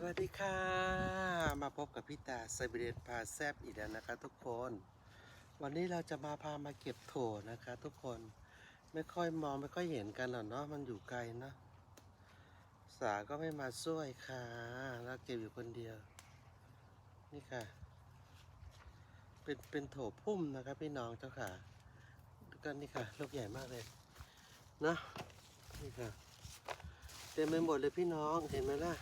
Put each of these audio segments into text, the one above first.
สวัสดีค่ะ มาพบกับพี่ตาไซเบเรียนพาแซบอีกแล้วนะคะ ทุกคน วันนี้เราจะมาพามาเก็บโถนะคะ ทุกคนไม่ค่อยมองไม่ค่อยเห็นกันหรอกเนาะมันอยู่ไกลเนาะสาก็ไม่มาช่วยค่ะแล้วเก็บอยู่คนเดียว นี่ค่ะ เป็นเป็นโถพุ่มนะครับพี่น้องเจ้าค่ะก็นี่ค่ะลูกใหญ่มากเลยนะนี่ค่ะเต็มไปหมดเลยพี่น้องเห็นไหมล่ะ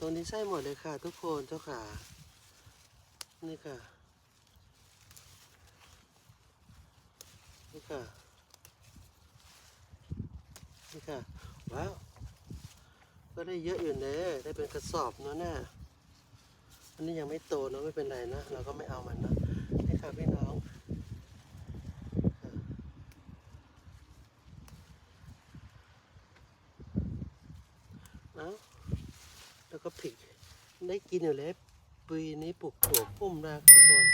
ตรงนี้ใช่หมดเลยค่ะ ทุกคนเจ้าขานี่ค่ะ นี่ค่ะ นี่ค่ะ ว้าว ก็ได้เยอะอยู่เนะได้เป็นกระสอบเนาะน่ะอันนี้ยังไม่โตเนอะไม่เป็นไรนะ เราก็ไม่เอามันนะนี่ค่ะพี่น้องค่ะเอา แล้ว ก็ผิกได้กินอยู่แล้วปีนี้ปลูกถั่วพุ่มนะทุกคน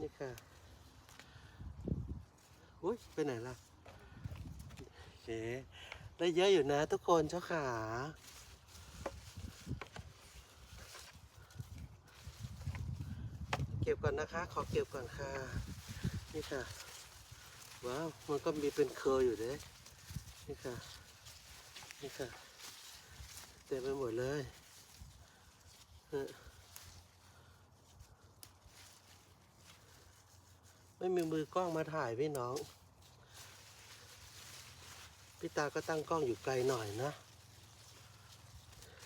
นี่ค่ะอุ้ยไปไหนล่ะโอเคได้เยอะอยู่นะทุกคนเจ้าขาเก็บก่อนนะคะ ขอเก็บก่อนค่ะ นี่ค่ะ ว้าว มันก็มีเป็นเคออยู่เด้ นี่ค่ะ นี่ค่ะ เต็มไปหมดเลยไม่มีมือกล้องมาถ่ายพี่น้อง พี่ตาก็ตั้งกล้องอยู่ไกลหน่อยนะ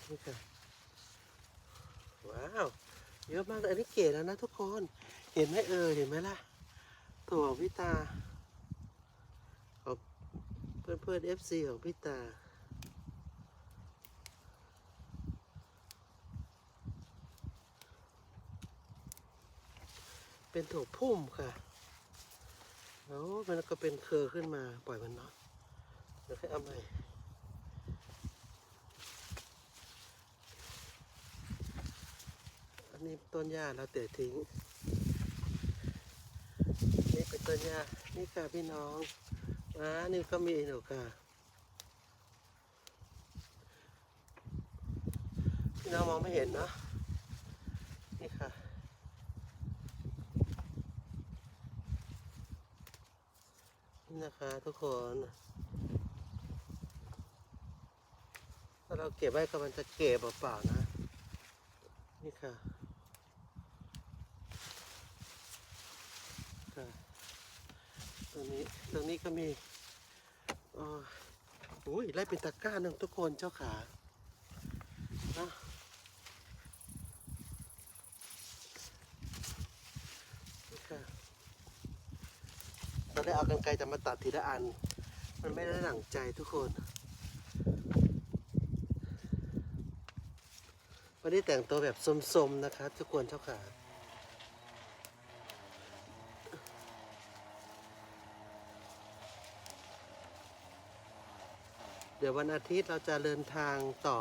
นี่ค่ะ ว้าว เยอะมากเลยอันนี้เก๋แล้วนะทุกคน เห็นไหมเออ เห็นไหมล่ะถั่วพี่ตา พื่อนเพื่อนเอฟซีของพี่ตา เป็นถั่วพุ่มค่ะโอ้มันก็เป็นเครือขึ้นมาปล่อยมันเนาะเดี๋ยวค่อยเอาใหม่อันนี้ต้นหญ้าเราเตะทิ้ง นี่เป็นต้นหญ้านี่ค่ะพี่น้อง อ่านี่ก็มีหนูค่ะพี่น้องมองไม่เห็นนะนี่ค่ะนี่นะคะทุกคนถ้าเราเก็บไว้ก็มันจะเก็บเปล่าๆนะ นี่ค่ะ รงนี้ตรงนี้ก็มีอ๋ออุ้ยไล่เป็นตะกร้าหนึ่งทุกคนเจ้าขานะนี่ค่ะตอนแรกเอากันไกลจะมาตัดทีละอัน มันไม่ได้หนังใจทุกคน วันนี้แต่งตัวแบบสมๆนะคะทุกคนเจ้าขา เดี๋ยววันอาทิตย์เราจะเดินทางต่อ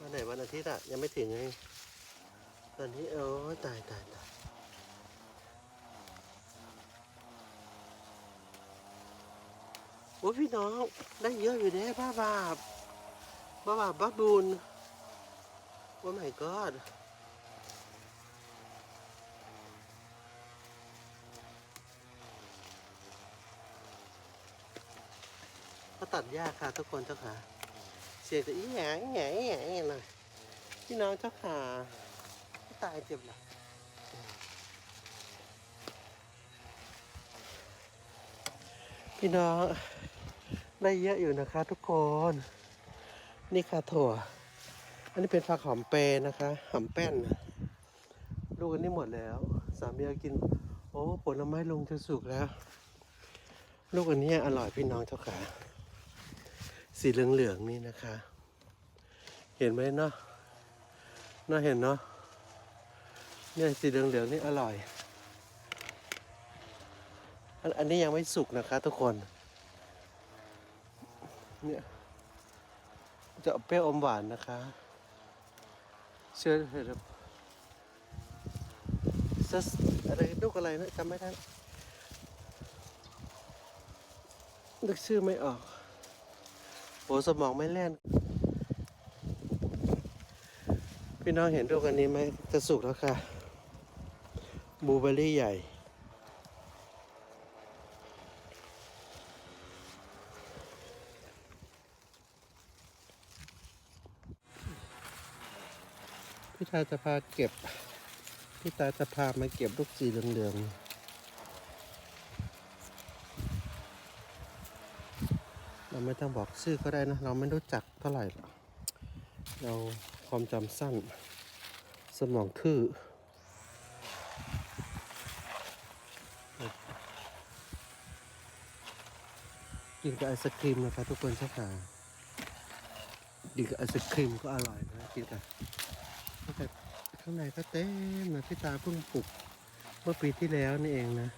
วันไหนวันอาทิตย์อะยังไม่ถึงไงตอนนี้โอ้ตายตายตายโอ้พี่น้องได้เยอะอยู่เด้บ้าบาบบ้าบาบบ้าบูนโอ้ my god ตัดหญ้าค่ะทุกคนเจ้าค่ะ เสียงจะอีแหงแหงแหงหงเลยพี่น้องเจ้าค่ะไม่ตายเจ็บหรอพี่น้องได้เยอะอยู่นะคะทุกคน นี่ค่ะถั่ว อันนี้เป็นผักหอมเปรย์นะคะหอมแป้นลูกอันนี้หมดแล้ว สามีเอากิน โอ้ผลไม้ลงจะสุกแล้ว ลูกอันนี้อร่อยพี่น้องเจ้าค่ะ สีเหลืองๆนี่นะคะ เห็นไหมเนาะน่าเห็นเนาะเนี่ยสีเหลืองๆนี่อร่อย อันนนี้ยังไม่สุกนะคะทุกคน เนี่ยจะเปรี้ยวอมหวานนะคะ เชื่อเถอะซัสอะไรลูกอะไรนะจำไม่ได้นึกชื่อไม่ออก โหสมองไม่แล่น พี่น้องเห็นลูกอันนี้ไหมจะสุกแล้วค่ะบูเบอร์รี่ใหญ่ พี่ตาจะพาเก็บ พี่ตาจะพามาเก็บลูกสีเหลืองๆ เราไม่ต้องบอกชื่อก็ได้นะ เราไม่รู้จักเท่าไหร่หรอกเราความจำสั้น สมองทื่อกินกับไอศครีมนะคะทุกคนใช่ค่ะกินกับไอศครีมก็อร่อยนะกินกับแต่ข้างในก็เต็มนะพี่ตาเพิ่งปลูกเมื่อปีที่แล้วนี่เองนะ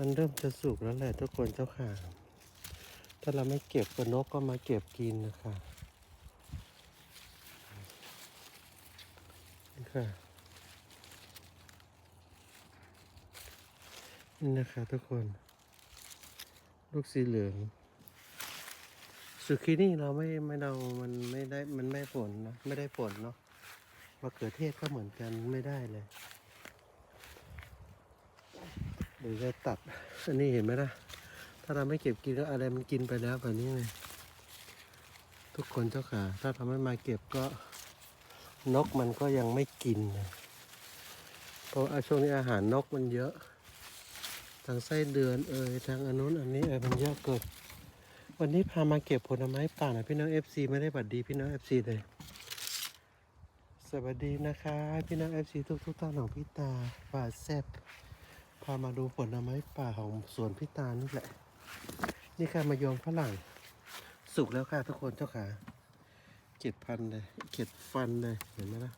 มันเริ่มจะสุกแล้วแหละทุกคนเจ้าค่ะ ถ้าเราไม่เก็บก็นกก็มาเก็บกินนะคะนี่ค่ะนี่นะคะทุกคน ลูกสีเหลือง สุกินี่เราไม่ไม่เรามันไม่ได้มันไม่ผลนะ ไม่ได้ผลเนาะมะเขือเทศก็เหมือนกันไม่ได้เลย เดี๋ยวจะตัด อันนี้เห็นไหมล่ะถ้าเราไม่เก็บกินก็อะไรมันกินไปแล้วแบบนี้เลยทุกคนเจ้าค่ะถ้าทำให้มาเก็บก็นกมันก็ยังไม่กินนะเพราะช่วงนี้อาหารนกมันเยอะ ทางไส้เดือนเอ่ยทางอนนุนอันนี้เอ่ยมันเยอะเกินวันนี้พามาเก็บผลไม้ป่านะพี่น้องเอฟซีไม่ได้บัดดีพี่น้องเอฟซีเลยสวัสดีนะคะ พี่น้องเอฟซีทุกทุกๆท่านของพี่ตาป่าแซบ พามาดูผลไม้ป่าของสวนพี่ตานี่แหละ นี่ค่ะมายองฝรั่ง สุกแล้วค่ะทุกคนเจ้าขาเก็ดพันเลยเก็ดฟันเลยเห็นไหมล่ะ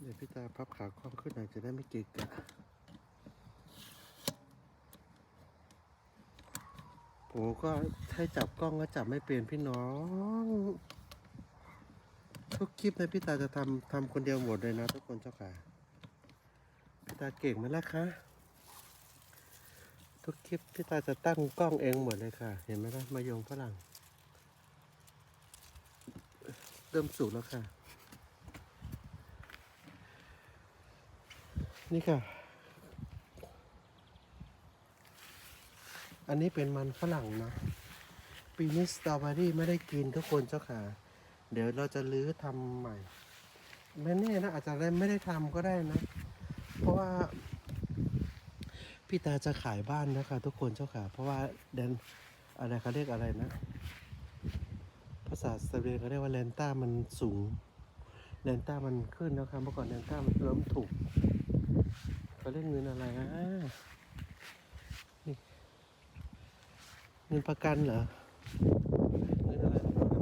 เดี๋ยวพี่ตาพับขากล้องขึ้นหน่อยจะได้ไม่เกะกะโอ้ก็ให้จับกล้องก็จับไม่เป็นพี่น้อง ทุกคลิปนะพี่ตาจะทำทำคนเดียวหมดเลยนะทุกคนเจ้าค่ะ พี่ตาเก่งไหมล่ะคะทุกคลิปพี่ตาจะตั้งกล้องเองหมดเลยค่ะ เห็นไหมล่ะมายงฝรั่ง เริ่มสุกแล้วค่ะ นี่ค่ะ อันนี้เป็นมันฝรั่งนะปีนี้สตรอเบอรี่ไม่ได้กินทุกคนเจ้าค่ะ เดี๋ยวเราจะลื้อทำใหม่ ไม่แน่นะอาจจะไม่ได้ทำก็ได้นะ เพราะว่าพี่ตาจะขายบ้านนะคะ ทุกคนเจ้าค่ะ เพราะว่าเดนอะไรเขาเรียกอะไรนะ ภาษาสเปนเขาเรียกว่าแรนต้ามันสูงแรนต้ามันขึ้นนะคะเมื่อก่อนแรนต้ามันเริ่มถูกเขาเรียกเงินอะไรอะนี่เงินประกันเหรอเงินอะไร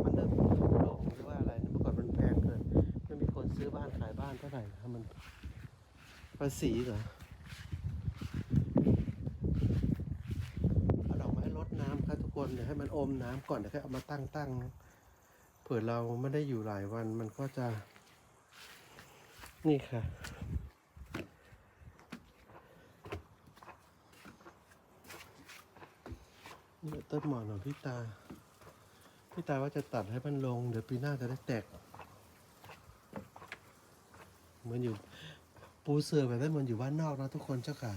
มันเริ่มลงหรือว่าอะไรเมื่อก่อนมันแพงเกินไม่มีคนซื้อบ้านขายบ้านเท่าไหร่นะมัน ภาษีเหรอเอาดอกไม้รดน้ำครับทุกคนเดี๋ยวให้มันอมน้ำก่อนเดี๋ยวค่อยเอามาตั้งตั้งเผื่อเราไม่ได้อยู่หลายวันมันก็จะ นี่ค่ะ นี่ต้นหมอนของพี่ตา พี่ตาว่าจะตัดให้มันลง เดี๋ยวปีหน้าจะได้แตกเหมือนอยู่ ปูเสือแบบนั้นมือนอยู่บ้านนอกนะทุกคนเจ้าค่ะ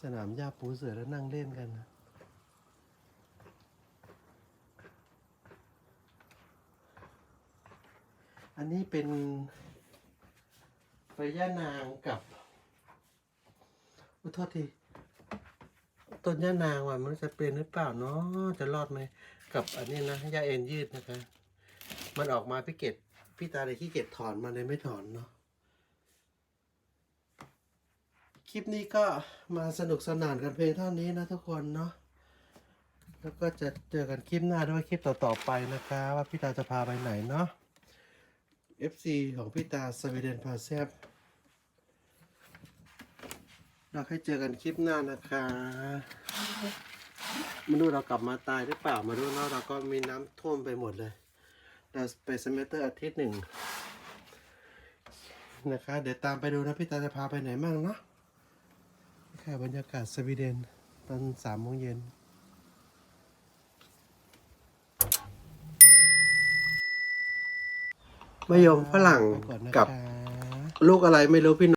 สนามหญ้าปูเสือแล้วนั่งเล่นกันนะอันนี้เป็นใบย่านางกับอุยโทษทีต้นย่านางว่ะมันจะเป็นหรือเปล่าเนาะจะรอดไหมกับอันนี้นะย่าเอ็นยืดนะคะ มันออกมาพี่เกดพี่ตาเลยขี้เกียจถอนมาเลยไม่ถอนเนาะค ลิปนี้ก็มาสนุกสนานกันเพียงเท่านี้นะทุกคนเนาะแล้วก็จะเจอกันคลิปหน้าด้วยคลิปต่อๆไปนะคะ ว่าพี่ตาจะพาไปไหนเนาะ FC ของพี่ตาสวีเดนพาแซบเราให้เจอกันคลิปหน้านะคะมาดูเรากลับมาตายหรือเปล่ามาดูแล้วเราก็มีน้ำท่วมไปหมดเลยเราไปสเมเตอร์อาทิตย์หนึ่งนะคะ เดี๋ยวตามไปดูนะพี่ตาจะพาไปไหนมั่งเนาะ ค่ะบรรยากาศสวีเดนตอนสามโมงเย็น มะยมฝรั่งไปก่อนนะกับลูกอะไรไม่รู้พี่